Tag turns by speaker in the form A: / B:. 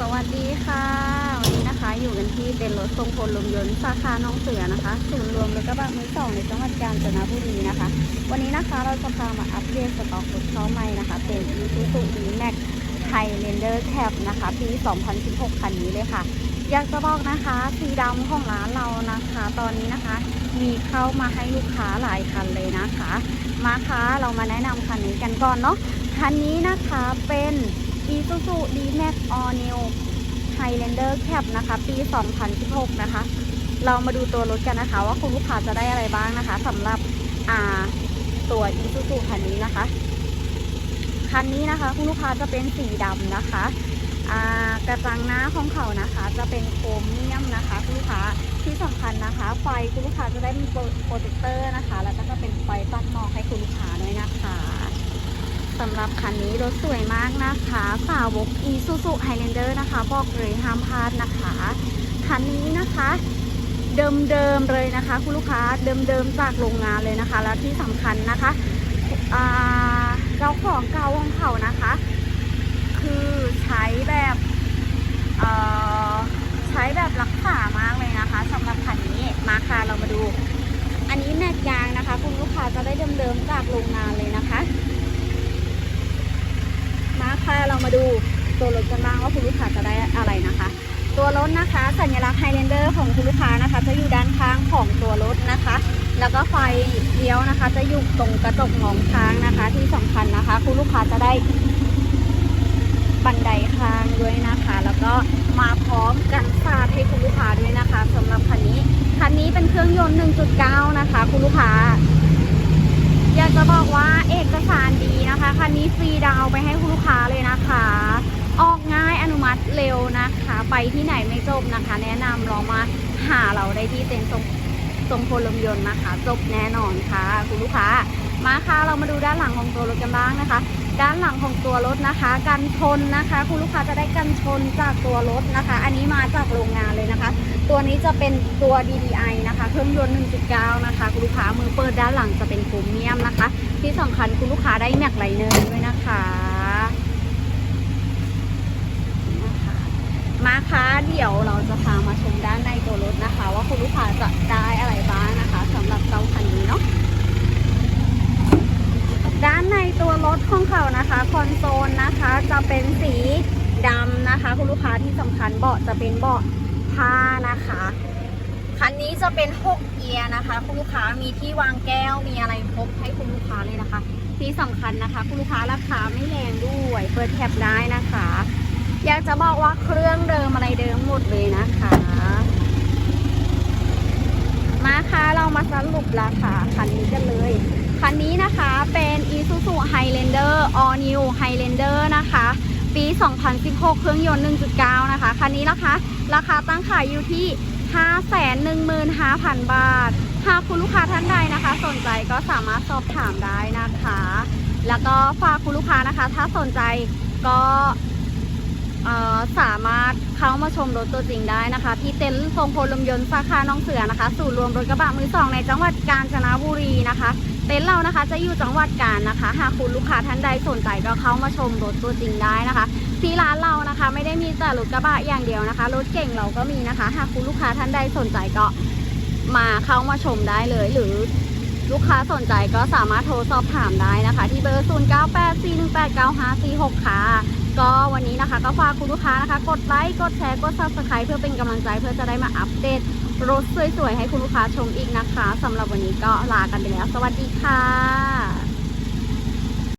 A: สวัสดีค่ะ วันนี้นะคะอยู่กันที่เต็นรถทรงพลลมยนต์สาขาน้องเสือนะคะศูนย์รวมรถกระบะมือสองในจังหวัดกาญจนบุรีนะคะ วันนี้นะคะเราจะพามาอัปเดตสต็อกรถเข้าใหม่นะคะ เป็น Isuzu D-Max Highlander Cab นะคะปี 2016 คันนี้เลยค่ะ อยากจะบอกนะคะสีดำของร้านเรานะคะ ตอนนี้นะคะ มีเข้ามาให้ลูกค้าหลายคันเลยนะคะ มาคะเรามาแนะนำคันนี้กันก่อนเนาะคันนี้นะคะเป็น Isuzu D-Max All New Highlander Cab นะคะ ปี 2016 นะคะ เรามาดูตัวรถกันนะคะ ว่าคุณลูกค้าจะได้อะไรบ้างนะคะสำหรับอ่าตัว Isuzu คันนี้นะคะ คันนี้นะคะคุณลูกค้าจะเป็นสีดำนะคะกระจังหน้าของเขานะคะ จะเป็นโครเมียมนะคะคุณลูกค้าที่สำคัญนะคะ ไฟคุณลูกค้าจะได้มีโปรเจคเตอร์นะคะ แล้วก็จะเป็นไฟตัดหมอกให้คุณลูกค้าด้วยนะคะ สำหรับคันนี้รถสวยมากนะคะสาวก Isuzu Highlander นะคะ บอกเลยห้ามพลาดนะคะ คันนี้นะคะ เดิมๆเลยนะคะ คุณลูกค้าเดิมๆจากโรงงานเลยนะคะ แล้วที่สำคัญนะคะเจ้าของเก่าของเขานะคะ คือใช้แบบใช้แบบรักษามากเลยนะคะสำหรับคันนี้มาค่ะเรามาดู อันนี้แม็กยางนะคะ คุณลูกค้าจะได้เดิมๆจากโรงงานเลยนะคะ มาค่ะเรามาดู ตัวรถกันบ้างว่าคุณลูกค้าจะได้อะไรนะคะ ตัวรถนะคะ สัญลักษณ์ไฮเลนเดอร์ของคุณลูกค้านะคะ จะอยู่ด้านข้างของตัวรถนะคะ แล้วก็ไฟเลี้ยวนะคะ จะอยู่ตรงกระจกมองค้างนะคะ ที่สำคัญนะคะ คุณลูกค้าจะได้บันไดค้างด้วยนะคะ แล้วก็มาพร้อมกันสาดให้คุณลูกค้าด้วยนะคะสำหรับคันนี้คันนี้เป็นเครื่องยนต์ 1.9 นะคะ คุณลูกค้า อยากจะบอกว่าเอกสารดีนะคะ คันนี้ฟรีดาวไปให้คุณลูกค้าเลยนะคะ ออกง่ายอนุมัติเร็วนะคะ ไปที่ไหนไม่จบนะคะ แนะนำลองมาหาเราได้ที่เต็นท์ทรงทรงพลมยนต์นะคะ จบแน่นอนค่ะ คุณลูกค้ามาค่ะเรามาดูด้านหลังของตัวรถกันบ้างนะคะ ด้านหลังของตัวรถนะคะ กันชนนะคะ คุณลูกค้าจะได้กันชนจากตัวรถนะคะ อันนี้มาจากโรงงานเลยนะคะ ตัวนี้จะเป็นตัว DDI นะคะเครื่องยนต์ 1.9 นะคะ คุณลูกค้ามือเปิดด้านหลังจะเป็นโครเมียมนะคะ ที่สำคัญคุณลูกค้าได้แม็กไลเนอร์ด้วยนะคะ มาค่ะเดี๋ยวเราจะพามาชมด้านในตัวรถนะคะ ว่าคุณลูกค้าจะได้อะไรบ้างนะคะสำหรับเจ้าคันนี้เนาะด้านในตัวรถของเขานะคะคอนโซลนะคะ จะเป็นสีดำนะคะ คุณลูกค้าที่สำคัญเบาะจะเป็นเบาะผ้านะคะคันนี้จะเป็น6เกียร์นะคะ คุณลูกค้ามีที่วางแก้วมีอะไรครบให้คุณลูกค้าเลยนะคะ ที่สำคัญนะคะ คุณลูกค้าราคาไม่แรงด้วย เปิดแคปได้นะคะ อยากจะบอกว่าเครื่องเดิมอะไรเดิมหมดเลยนะคะ มาค่ะเสรุปราคาคันนี้กันเลย คันนี้นะคะเป็น Isuzu Highlander All New Highlander นะคะ ปี 2016 เครื่องยนต์ 1.9 นะคะ คันนี้นะคะ ราคาตั้งขายอยู่ที่ 515,000 บาท หากคุณลูกค้าท่านใดนะคะ สนใจก็สามารถสอบถามได้นะคะ แล้วก็ฝากคุณลูกค้านะคะ ถ้าสนใจก็ สามารถเข้ามาชมรถตัวจริงได้นะคะ ที่เต็นท์ทรงพลลมยนต์สาขาน้องเสือนะคะศูนย์รวมรถกระบะมือสองในจังหวัดกาญจนบุรีนะคะ เต็นท์เรานะคะจะอยู่จังหวัดกาญนะคะ หากคุณลูกค้าท่านใดสนใจก็เข้ามาชมรถตัวจริงได้นะคะที่ร้านเรานะคะ ไม่ได้มีแต่รถกระบะอย่างเดียวนะคะรถเก่งเราก็มีนะคะ หากคุณลูกค้าท่านใดสนใจก็มาเข้ามาชมได้เลยหรือ ลูกค้าสนใจก็สามารถโทรสอบถามได้นะคะ ที่เบอร์ 0 9 8 4 1 8 9 5 4 6 ค่ะ ก็วันนี้นะคะ ก็ฝากคุณลูกค้านะคะ กดไลค์ กดแชร์ กด subscribe เพื่อเป็นกำลังใจเพื่อจะได้มาอัปเดตรถสวยๆ ให้คุณลูกค้าชมอีกนะคะสำหรับวันนี้ก็ลากันไปแล้ว สวัสดีค่ะ